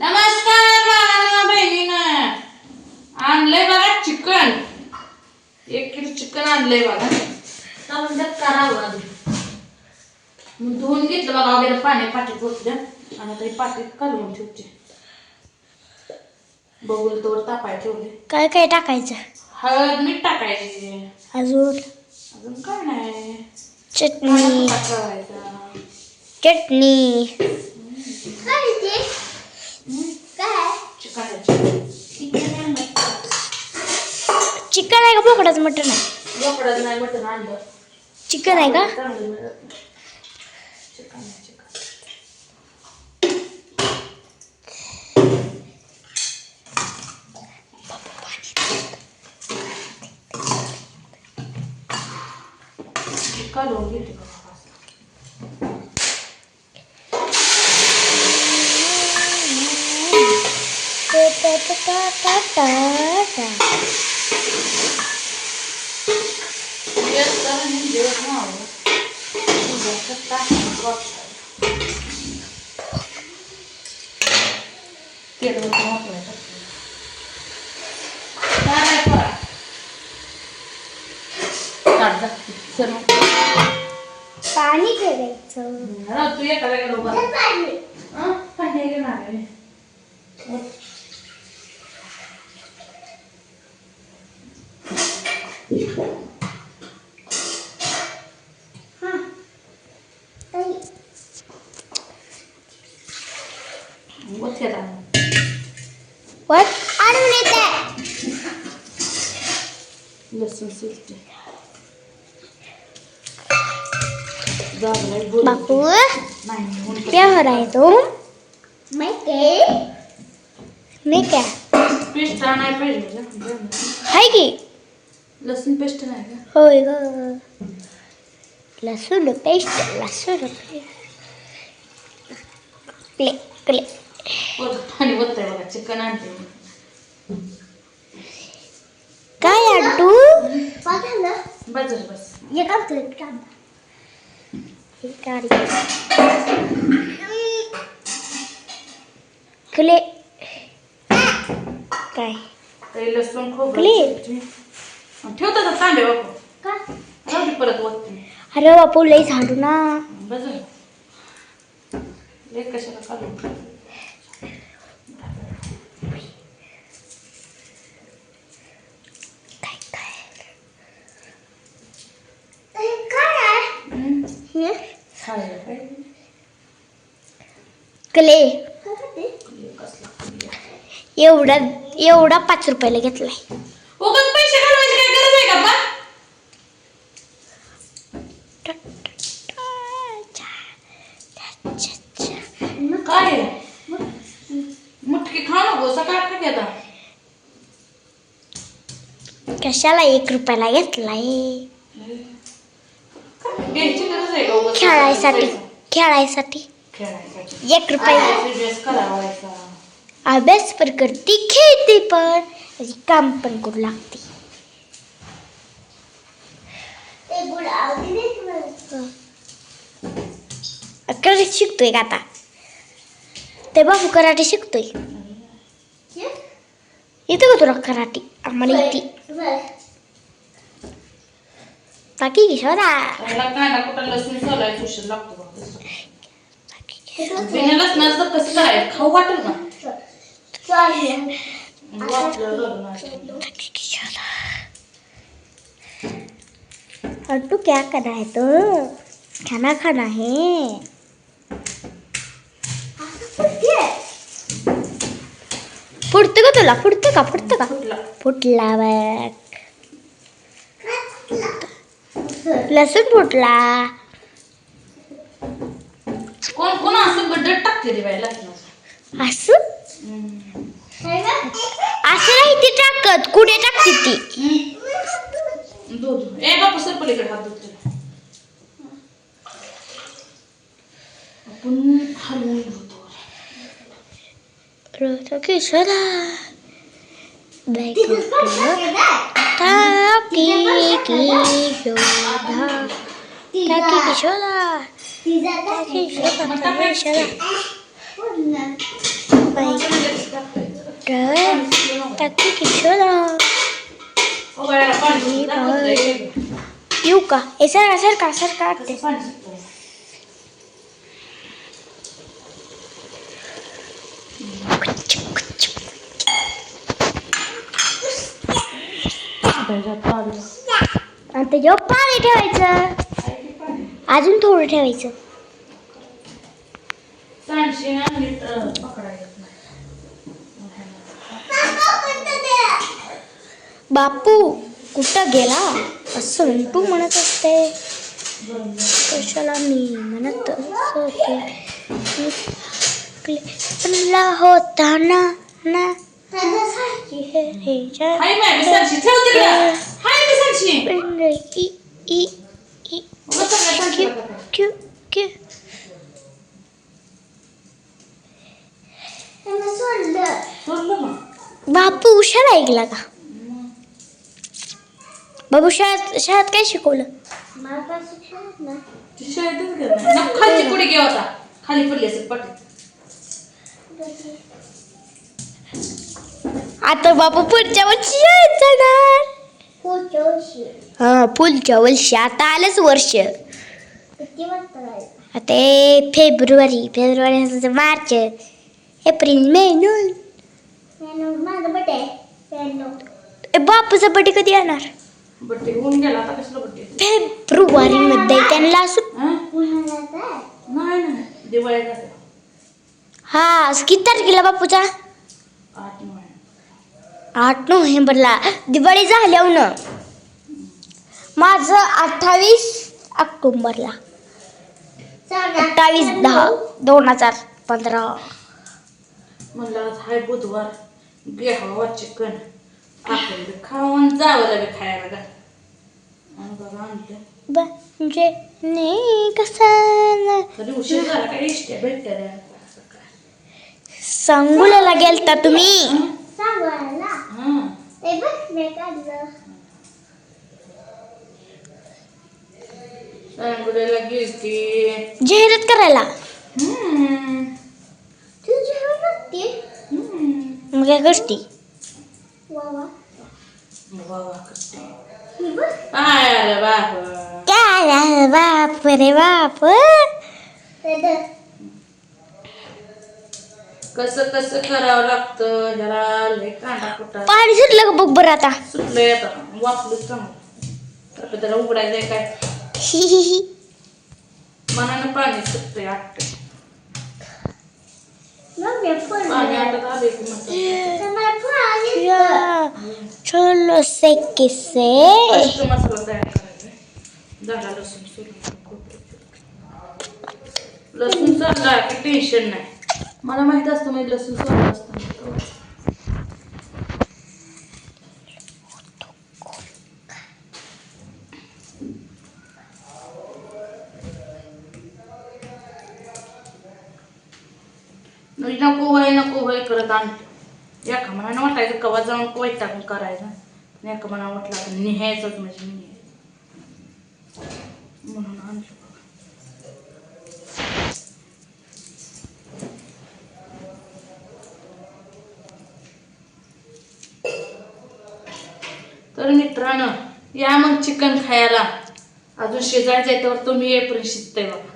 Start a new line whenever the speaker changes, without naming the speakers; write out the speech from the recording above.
नमस्कार भावांनो, बहिणीनं. आणलंय बघा चिकन. एक किलो चिकन आणलंय बघा. तर म्हणतात करावं. आधी मग धुवून घेतलं बघा वगैरे पाणी पाठीत होतं आणि आता हे पाठीत कालवून ठेवते. बघून तोवर तापाय ठेवले
काय काय टाकायचं?
हळद मीठ टाकायचे.
अजून?
अजून काय नाही.
चटणी.
करायचा
चटणी
चिकन
चिकन आहे का बोकडाचं मटण आहे
लोकडाचं नाही मटण आणलं
चिकन आहे का
चांगलं मिळत नाही. चिकन आहे, चिकन. कालवून घेते बघा असं. जेवत नाही, जेवत नाही आवडत. दुधाचं ताक वापरायचं. तेल वगैरे वापरायचं. काय नाही करा. ताट दाखवते. सर्व.
पाणी करायचं
हा, तू एका जागेला उभा राहा. हं? पाणी घेणार आहे. वरती राहा.
What? आणून येते
लसूण शिजते जागलाय बोल
बापू
नाही म्हणून कसं-
प्यावर आहे तो मी काय
पेस्ट आणाय पाहिजे ना.
हाय की
लसूण पेस्ट नाही का
होय ग लसूण पेस्ट लसूण पेस्ट क्ले क्ले
वर पाणी वतय बघा चिकन आणते.
काय आटू
बस बस,
क्ले काय
काही लसूण खोबरं. ठेवतो तर तांबे बापू. राहू दे परत वतते
अरे बापू लई झाडू ना.
बस झालं. एक कशाला काढू हं? खायला पाहिजे.
क्ले
असला.
एवढा एवढा पाच रुपयाला घेतलाय
उगाच पैसे घालवायची काय गरज आहे का बा? काय आहे? मुटकी खा नको सकाळ खा की आता
कशाला एक रुपयाला घेतलाय
घ्यायची गरज आहे का उगाच
खेळायसाठी? खेळायसाठी
खेळायसाठी
एक रुपया।
अभ्यास करावायचा
अभ्यास पण करते खेळते पण काम पण करू लागते। कराटे शिकतोय का। आता ते। बाबू कराटे शिकतोय येतं का तुला कराटे। आम्हाला येते बाकी किशोरा
बिना लसणाचं तर कसं काय खाऊ वाटेल का वाटलं
और तू क्या कर रहा है तो? खाना खाना है। फुटतं का तुला? फुटतं का? फुटतं का?
फुटला.
फुटला बघ. लसूण फुटला.
कोण कोण असं गड्डट टाकते रे बाई लसणाचं
असं असं नाही ती टाकत कुठे टाकते ती
दूध ए बापू सर पलीकडे हात दूध तुला आपण हलवून घेतो
रोज किशोरा टाकी किशोरा टाकी किशोरा टाकी किशोरा किशोरा बाई टाकी किशोरा
हो बाळा, पाणी सुद्धा घातलंय.
येऊ का हे सर सर का सर का
कसं पाणी सुटतंय? त्याच्यात पाणी.
आणि त्याच्यावर पाणी ठेवायचं
आहे की पाणी?
अजून थोडं ठेवायचं. बापू कुठं गेला? असं तू म्हणत असते. कशाला मी म्हणत असते? होता ना. ना हे रे जा-
हाय माय, मी सांडशी ठेव तिकडं. हाय मी सांडशी.
पिंडे इ इ इ
उगाच सगळ्या सांडशीला करताय.
क्यू क्यू
सोडलं मग.
बापू ऐकला का? बाबू शाळेत शाळेत काय शिकवलं?
खालची पुढे होता खाली पडली असेल
आता बापू पुढच्या वर्षी शाळेत जाणार. हा पुढच्या वर्षी. आता आलंच वर्ष. आता फेब्रुवारी. फेब्रुवारी मार्च. एप्रिल मे जून. ए, बापूचा बर्थडे कधी येणार?
बड्डे होऊन गेला आता कसला बड्डे
फेब्रुवारी मध्ये त्यांना
नाही नाही
हा किती तारखेला बापूचा?
आठ
नोव्हेंबरला. दिवाळी झाल्यावर न. माझं अठ्ठावीस ऑक्टोबरला. अठ्ठावीस दहा दोन हजार पंधरा.
म्हणलं आज हाय बुधवार. घ्यावा चिकन आपण बी खाऊन जावं बी खायला बघा
म्हणजे नाही कसं
कधी उशीर झाला काय इष्ट्या भेटत्या रे. असं काय.
सांगुलाला गेलता तुम्ही
सांगोल्याला गेलती
जाहिरात करायला. मग
रे बाप
काय आहे बाप रे बाप.
कसं कसं करावं लागतं? ह्याला लय कांदा कुटा
पाणी सुटलं का बघ बरं आता?
सुटलंय आता. वाचलंच चांगलं तर त्याला उघडायचंय काय. मनानं पाणी सुटतंय आटत पाणी आटत आले की म्हणतात
या, चलो से किसे
फक्त मसाला तयार करायचा झाला लसूण सोलून लसूण सोलला की टेन्शन नाही मला माहीत असतं मी लसूण सोडलं असतं नको वय नको वय करत आणतो एका मनानं वाटायचं कवा जाऊन कोय टाकून करायचं? आणि एका मनानं वाटला तर निहायचंच म्हणजे निहाय म्हणून आणलं तर मित्रांनो या मग चिकन खायला. अजून शिजायचं आहे तर तुम्ही येईपर्यंत शिजतंय बघा.